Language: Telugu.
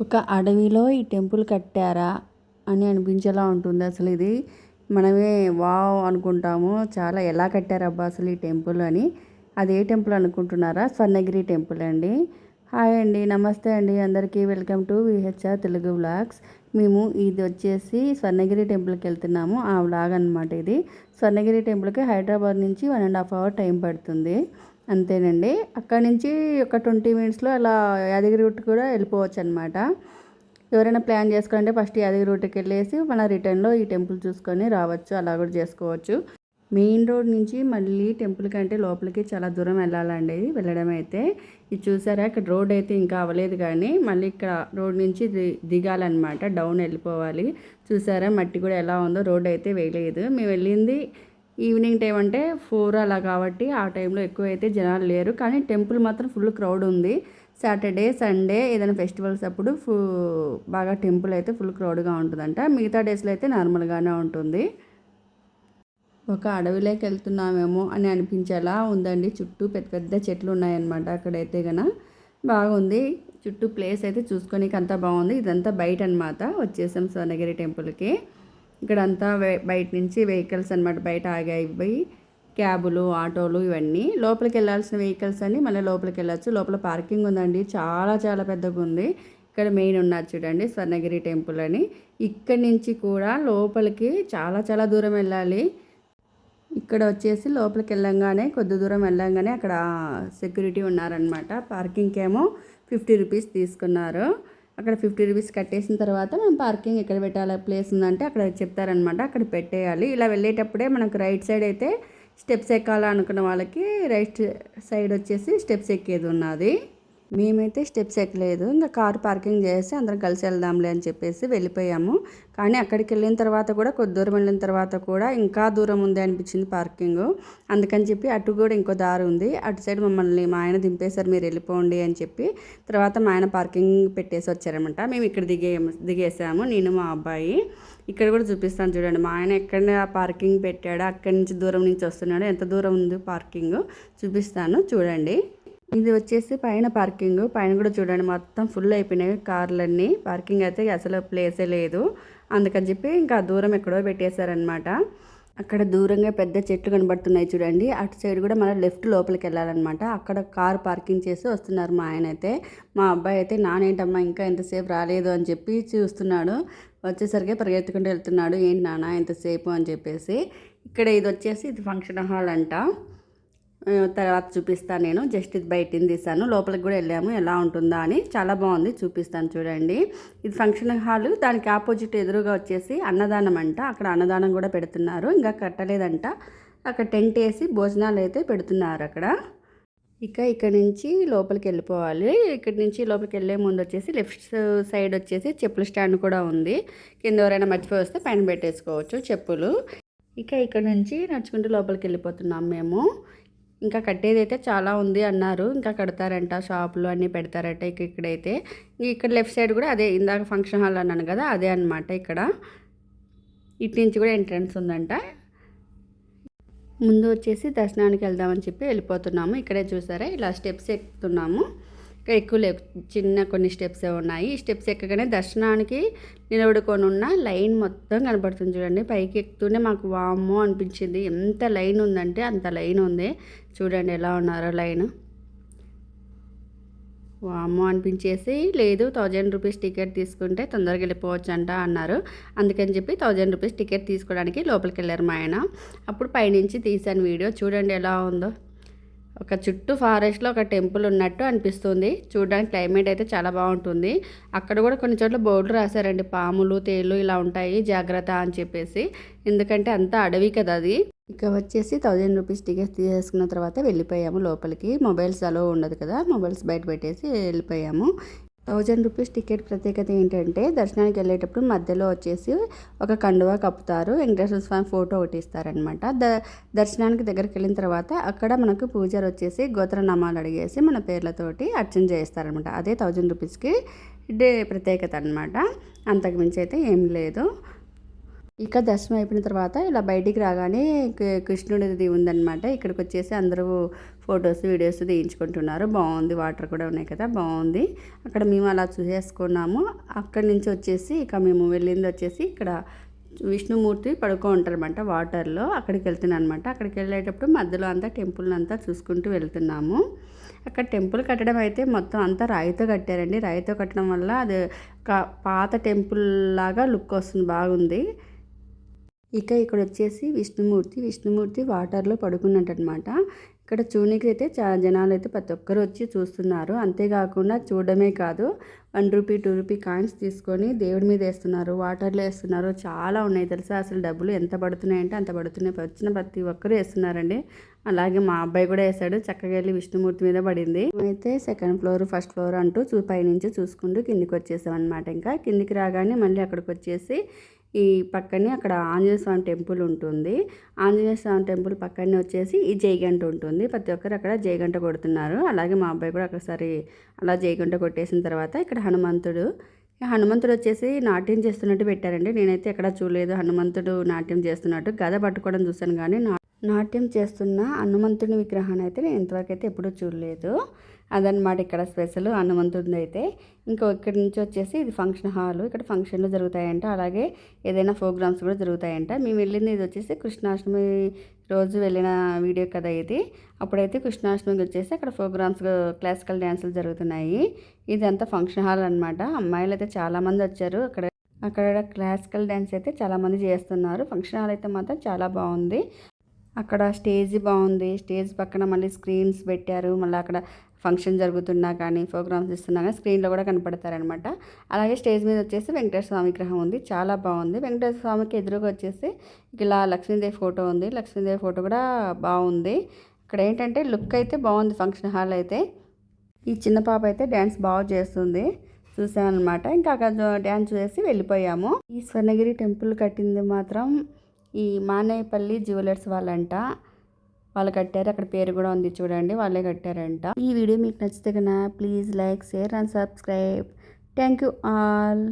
ఒక అడవిలో ఈ టెంపుల్ కట్టారా అని అనిపించేలా ఉంటుంది అసలు ఇది. మనమే వావ్ అనుకుంటాము. చాలా ఎలా కట్టారబ్బా అసలు ఈ టెంపుల్ అని. అది ఏ టెంపుల్ అనుకుంటున్నారా? స్వర్ణగిరి టెంపుల్ అండి. హాయ్ అండి నమస్తే అండి. అందరికీ welcome to VHR Telugu vlogs. మేము ఇది వచ్చేసి స్వర్ణగిరి టెంపుల్కి వెళ్తున్నాము. ఆ వ్లాగ్ అనమాట ఇది. స్వర్ణగిరి టెంపుల్కి హైదరాబాద్ నుంచి one and half hour time పడుతుంది. అంతేనండి. అక్కడి నుంచి ఒక ట్వంటీ మినిట్స్లో అలా యాదగిరి రూట్ కూడా వెళ్ళిపోవచ్చు అనమాట ఎవరైనా ప్లాన్ చేసుకోవాలంటే ఫస్ట్ యాదగిరి రూట్కి వెళ్ళేసి మన రిటర్న్లో ఈ టెంపుల్ చూసుకొని రావచ్చు. అలా కూడా చేసుకోవచ్చు. మెయిన్ రోడ్ నుంచి మళ్ళీ టెంపుల్ కంటే లోపలికి చాలా దూరం వెళ్ళాలండి వెళ్ళడం అయితే. ఇది చూసారా? ఇక్కడ రోడ్ అయితే ఇంకా అవ్వలేదు కానీ మళ్ళీ ఇక్కడ రోడ్ నుంచి దిగాలన్నమాట. డౌన్ వెళ్ళిపోవాలి. చూసారా? మట్టి కూడా ఎలా ఉందో? రోడ్ అయితే వేయలేదు. మేము వెళ్ళింది ఈవినింగ్ టైం అంటే ఫోర్ అలా కాబట్టి ఆ టైంలో ఎక్కువ అయితే జనాలు లేరు. కానీ టెంపుల్ మాత్రం ఫుల్ క్రౌడ్ ఉంది. సాటర్డే సండే ఏదైనా ఫెస్టివల్స్ అప్పుడు ఫు బాగా టెంపుల్ అయితే ఫుల్ క్రౌడ్గా ఉంటుందంట. మిగతా డేస్లో అయితే నార్మల్గానే ఉంటుంది. ఒక అడవిలోకి వెళ్తున్నామేమో అని అనిపించేలా ఉందండి. చుట్టూ పెద్ద పెద్ద చెట్లు ఉన్నాయన్నమాట అక్కడైతే గన. బాగుంది. చుట్టూ ప్లేస్ అయితే చూసుకోనికి అంతా బాగుంది. ఇదంతా బయట అనమాట వచ్చేసాం స్వర్ణగిరి టెంపుల్కి. ఇక్కడ అంతా బయట నుంచి వెహికల్స్ అనమాట బయట ఆగాయి. క్యాబులు ఆటోలు ఇవన్నీ. లోపలికి వెళ్ళాల్సిన వెహికల్స్ అన్ని మళ్ళీ లోపలికి వెళ్ళచ్చు. లోపల పార్కింగ్ ఉందండి. చాలా చాలా పెద్దగా ఉంది. ఇక్కడ మెయిన్ ఉన్నారు చూడండి స్వర్ణగిరి టెంపుల్ అని. ఇక్కడి నుంచి కూడా లోపలికి చాలా చాలా దూరం వెళ్ళాలి. ఇక్కడ వచ్చేసి లోపలికి వెళ్ళంగానే కొద్ది దూరం వెళ్ళంగానే అక్కడ సెక్యూరిటీ ఉన్నారనమాట పార్కింగ్కి ఏమో ఫిఫ్టీ రూపీస్ తీసుకున్నారు. అక్కడ ఫిఫ్టీ రూపీస్ కట్టేసిన తర్వాత మనం పార్కింగ్ ఎక్కడ పెట్టాలి ప్లేస్ ఉందంటే అక్కడ చెప్తారనమాట అక్కడ పెట్టేయాలి. ఇలా వెళ్ళేటప్పుడే మనకు రైట్ సైడ్ అయితే స్టెప్స్ ఎక్కాలనుకున్న వాళ్ళకి రైట్ సైడ్ వచ్చేసి స్టెప్స్ ఎక్కేది ఉన్నది. మేమైతే స్టెప్స్ ఎక్కలేదు. ఇంకా కార్ పార్కింగ్ చేసి అందరం కలిసి వెళ్దాంలే అని చెప్పేసి వెళ్ళిపోయాము. కానీ అక్కడికి వెళ్ళిన తర్వాత కూడా కొద్ది దూరం వెళ్ళిన తర్వాత కూడా ఇంకా దూరం ఉంది అనిపించింది పార్కింగ్. అందుకని చెప్పి అటు కూడా ఇంకో దారి ఉంది. అటు సైడ్ మమ్మల్ని మా ఆయన దింపేశారు మీరు వెళ్ళిపోండి అని చెప్పి. తర్వాత మా ఆయన పార్కింగ్ పెట్టేసి వచ్చారనమాట మేము ఇక్కడ దిగే దిగేసాము. నేను మా అబ్బాయి. ఇక్కడ కూడా చూపిస్తాను చూడండి. మా ఆయన ఎక్కడ పార్కింగ్ పెట్టాడో అక్కడి నుంచి దూరం నుంచి వస్తున్నాడో ఎంత దూరం ఉంది పార్కింగ్? చూపిస్తాను. చూడండి. ఇది వచ్చేసి పైన పార్కింగ్. పైన కూడా చూడండి మొత్తం ఫుల్ అయిపోయినాయి కార్లన్నీ. పార్కింగ్ అయితే అసలు ప్లేసే లేదు. అందుకని చెప్పి ఇంకా దూరం ఎక్కడో పెట్టేశారనమాట అక్కడ దూరంగా పెద్ద చెట్లు కనబడుతున్నాయి చూడండి. అటు సైడ్ కూడా మన లెఫ్ట్ లోపలికి వెళ్ళాలన్నమాట. అక్కడ కార్ పార్కింగ్ చేసి వస్తున్నారు మా ఆయన అయితే. మా అబ్బాయి అయితే నానేంటమ్మా ఇంకా ఎంతసేపు రాలేదు? అని చెప్పి చూస్తున్నాడు. వచ్చేసరికి పరిగెత్తుకుంటూ వెళ్తున్నాడు. ఏంటి నాన్న ఎంతసేపు? అని చెప్పేసి. ఇక్కడ ఇది వచ్చేసి ఇది ఫంక్షన్ హాల్ అంట. తర్వాత చూపిస్తాను నేను. జస్ట్ ఇది బయటిని తీసాను లోపలికి కూడా వెళ్ళాము. ఎలా ఉంటుందా అని చాలా బాగుంది. చూపిస్తాను చూడండి. ఇది ఫంక్షన్ హాల్. దానికి ఆపోజిట్ ఎదురుగా వచ్చేసి అన్నదానం అంట. అక్కడ అన్నదానం కూడా పెడుతున్నారు. ఇంకా కట్టలేదంట. అక్కడ టెంట్ వేసి భోజనాలు అయితే పెడుతున్నారు అక్కడ. ఇక ఇక్కడ నుంచి లోపలికి వెళ్ళిపోవాలి. ఇక్కడ నుంచి లోపలికి వెళ్ళే ముందు వచ్చేసి లెఫ్ట్ సైడ్ వచ్చేసి చెప్పుల స్టాండ్ కూడా ఉంది. కింద ఎవరైనా మర్చిపోయి వస్తే పైన పెట్టేసుకోవచ్చు చెప్పులు. ఇక ఇక్కడ నుంచి నడుచుకుంటూ లోపలికి వెళ్ళిపోతున్నాం మేము. ఇంకా కట్టేది అయితే చాలా ఉంది అన్నారు. ఇంకా కడతారంట షాపులు అన్నీ పెడతారట ఇక ఇక్కడైతే. ఇక్కడ లెఫ్ట్ సైడ్ కూడా అదే ఇందాక ఫంక్షన్ హాల్ అన్నాను కదా అదే అనమాట ఇక్కడ. ఇటు నుంచి కూడా ఎంట్రన్స్ ఉందంట. ముందు వచ్చేసి దర్శనానికి వెళ్దామని చెప్పి వెళ్ళిపోతున్నాము. ఇక్కడే చూసారా? ఇలా స్టెప్స్ ఎక్కుతున్నాము. ఇంకా ఎక్కువ లేవు. చిన్న కొన్ని స్టెప్స్ ఉన్నాయి. ఈ స్టెప్స్ ఎక్కగానే దర్శనానికి నిలబడుకొని ఉన్న లైన్ మొత్తం కనబడుతుంది చూడండి. పైకి ఎక్కుతూనే మాకు వామ్మో అనిపించింది. ఎంత లైన్ ఉందంటే అంత లైన్ ఉంది. చూడండి ఎలా ఉన్నారో లైన్. వామ్మో అనిపించేసి లేదు థౌజండ్ రూపీస్ టికెట్ తీసుకుంటే తొందరగా వెళ్ళిపోవచ్చు అంట అన్నారు. అందుకని చెప్పి థౌజండ్ రూపీస్ టికెట్ తీసుకోవడానికి లోపలికి వెళ్ళారు మా ఆయన. అప్పుడు పైనుంచి తీశాను వీడియో. చూడండి ఎలా ఉందో. ఒక చుట్టూ ఫారెస్ట్లో ఒక టెంపుల్ ఉన్నట్టు అనిపిస్తుంది. చూడడానికి క్లైమేట్ అయితే చాలా బాగుంటుంది. అక్కడ కూడా కొన్ని చోట్ల బోర్డులు రాశారండి. పాములు తేళ్ళు ఇలా ఉంటాయి. జాగ్రత్త అని చెప్పేసి. ఎందుకంటే అంతా అడవి కదా అది. ఇక వచ్చేసి థౌజండ్ రూపీస్ టికెట్ తీసుకున్న తర్వాత వెళ్ళిపోయాము లోపలికి. మొబైల్స్ అలో ఉండదు కదా. మొబైల్స్ బయట పెట్టేసి వెళ్ళిపోయాము. థౌజండ్ రూపీస్ టికెట్ ప్రత్యేకత ఏంటంటే దర్శనానికి వెళ్ళేటప్పుడు మధ్యలో వచ్చేసి ఒక కండువా కప్పుతారు. వెంకటేశ్వర స్వామి ఫోటో ఒకటి ఇస్తారనమాట ద దర్శనానికి దగ్గరికి వెళ్ళిన తర్వాత అక్కడ మనకు పూజారి వచ్చేసి గోత్రనామాలు అడిగేసి మన పేర్లతోటి అర్చన చేస్తారనమాట అదే థౌజండ్ రూపీస్కి డే ప్రత్యేకత అనమాట అంతకుమించి అయితే ఏం లేదు. ఇక దర్శనం అయిపోయిన తర్వాత ఇలా బయటికి రాగానే కృష్ణుడిది ఉందన్నమాట. ఇక్కడికి వచ్చేసి అందరూ ఫొటోస్ వీడియోస్ తీయించుకుంటున్నారు. బాగుంది వాటర్ కూడా ఉన్నాయి కదా బాగుంది. అక్కడ మేము అలా చూసేసుకున్నాము. అక్కడి నుంచి వచ్చేసి ఇక మేము వెళ్ళింది వచ్చేసి ఇక్కడ విష్ణుమూర్తి పడుకో ఉంటారనమాట వాటర్లో. అక్కడికి వెళ్తున్నాను అనమాట అక్కడికి వెళ్ళేటప్పుడు మధ్యలో అంతా టెంపుల్ అంతా చూసుకుంటూ వెళ్తున్నాము. అక్కడ టెంపుల్ కట్టడం అయితే మొత్తం అంతా రాయితో కట్టారండి. రాయితో కట్టడం వల్ల అది పాత టెంపుల్ లాగా లుక్ వస్తుంది బాగుంది. ఇక ఇక్కడ వచ్చేసి విష్ణుమూర్తి విష్ణుమూర్తి వాటర్లో పడుకున్నట్టనమాట. ఇక్కడ చూనికి అయితే చాలా జనాలు అయితే ప్రతి ఒక్కరు వచ్చి చూస్తున్నారు. అంతేకాకుండా చూడడమే కాదు one rupee two rupee coins తీసుకొని దేవుడి మీద వేస్తున్నారు వాటర్లో వేస్తున్నారు. చాలా ఉన్నాయి తెలుసా? అసలు డబ్బులు ఎంత పడుతున్నాయంటే అంత పడుతున్నాయి. వచ్చిన ప్రతి ఒక్కరు వేస్తున్నారండి. అలాగే మా అబ్బాయి కూడా వేసాడు. చక్కగా వెళ్ళి విష్ణుమూర్తి మీద పడింది. అయితే సెకండ్ ఫ్లోర్ ఫస్ట్ ఫ్లోర్ అంటూ చూ పైనుంచి చూసుకుంటూ కిందికి వచ్చేసాం అనమాట ఇంకా. కిందికి రాగానే మళ్ళీ అక్కడికి వచ్చేసి ఈ పక్కనే అక్కడ ఆంజనేయ స్వామి టెంపుల్ ఉంటుంది. ఆంజనేయ స్వామి టెంపుల్ పక్కనే వచ్చేసి ఈ జయగంట ఉంటుంది. ప్రతి ఒక్కరు అక్కడ జయగంట కొడుతున్నారు. అలాగే మా అబ్బాయి కూడా ఒకసారి అలా జయగంట కొట్టేసిన తర్వాత ఇక్కడ హనుమంతుడు హనుమంతుడు వచ్చేసి నాట్యం చేస్తున్నట్టు పెట్టారండి. నేనైతే ఎక్కడ చూడలేదు హనుమంతుడు నాట్యం చేస్తున్నట్టు. గద పట్టుకోవడం చూశాను కానీ నా నాట్యం చేస్తున్న హనుమంతుని విగ్రహాన్ని అయితే నేను ఇంతవరకు అయితే ఎప్పుడూ చూడలేదు. అదనమాట ఇక్కడ స్పెషల్ హనుమంతుడిది అయితే. ఇంకా ఇక్కడి నుంచి వచ్చేసి ఇది ఫంక్షన్ హాల్. ఇక్కడ ఫంక్షన్లు జరుగుతాయంట. అలాగే ఏదైనా ప్రోగ్రామ్స్ కూడా జరుగుతాయంట. మేము వెళ్ళింది ఇది వచ్చేసి కృష్ణాష్టమి రోజు వెళ్ళిన వీడియో కదా ఇది. అప్పుడైతే కృష్ణాష్టమికి వచ్చేసి అక్కడ ప్రోగ్రామ్స్ క్లాసికల్ డ్యాన్సులు జరుగుతున్నాయి. ఇదంతా ఫంక్షన్ హాల్ అనమాట అమ్మాయిలు అయితే చాలామంది వచ్చారు. అక్కడ అక్కడ క్లాసికల్ డ్యాన్స్ అయితే చాలామంది చేస్తున్నారు. ఫంక్షన్ హాల్ అయితే మాత్రం చాలా బాగుంది. అక్కడ స్టేజ్ బాగుంది. స్టేజ్ పక్కన మళ్ళీ స్క్రీన్స్ పెట్టారు. మళ్ళీ అక్కడ ఫంక్షన్ జరుగుతున్నా కానీ ప్రోగ్రామ్స్ ఇస్తున్నా కానీ స్క్రీన్లో కూడా కనపడతారనమాట అలాగే స్టేజ్ మీద వచ్చేసి వెంకటేశ్వర స్వామి విగ్రహం ఉంది. చాలా బాగుంది. వెంకటేశ్వర స్వామికి ఎదురుగా వచ్చేసి ఇలా లక్ష్మీదేవి ఫోటో ఉంది. లక్ష్మీదేవి ఫోటో కూడా బాగుంది. ఇక్కడ ఏంటంటే లుక్ అయితే బాగుంది ఫంక్షన్ హాల్ అయితే. ఈ చిన్న పాప అయితే డ్యాన్స్ బాగా చేస్తుంది. చూసామన్నమాట ఇంకా అక్కడ డ్యాన్స్ చేసి వెళ్ళిపోయాము. ఈ స్వర్ణగిరి టెంపుల్ కట్టింది మాత్రం ఈ మానేపల్లి జ్యువెలర్స్ వాళ్ళంట. వాళ్ళు కట్టారు. అక్కడ పేరు కూడా ఉంది చూడండి. వాళ్ళే కట్టారంట. ఈ వీడియో మీకు నచ్చితే కన్నా please like share and subscribe. Thank you all.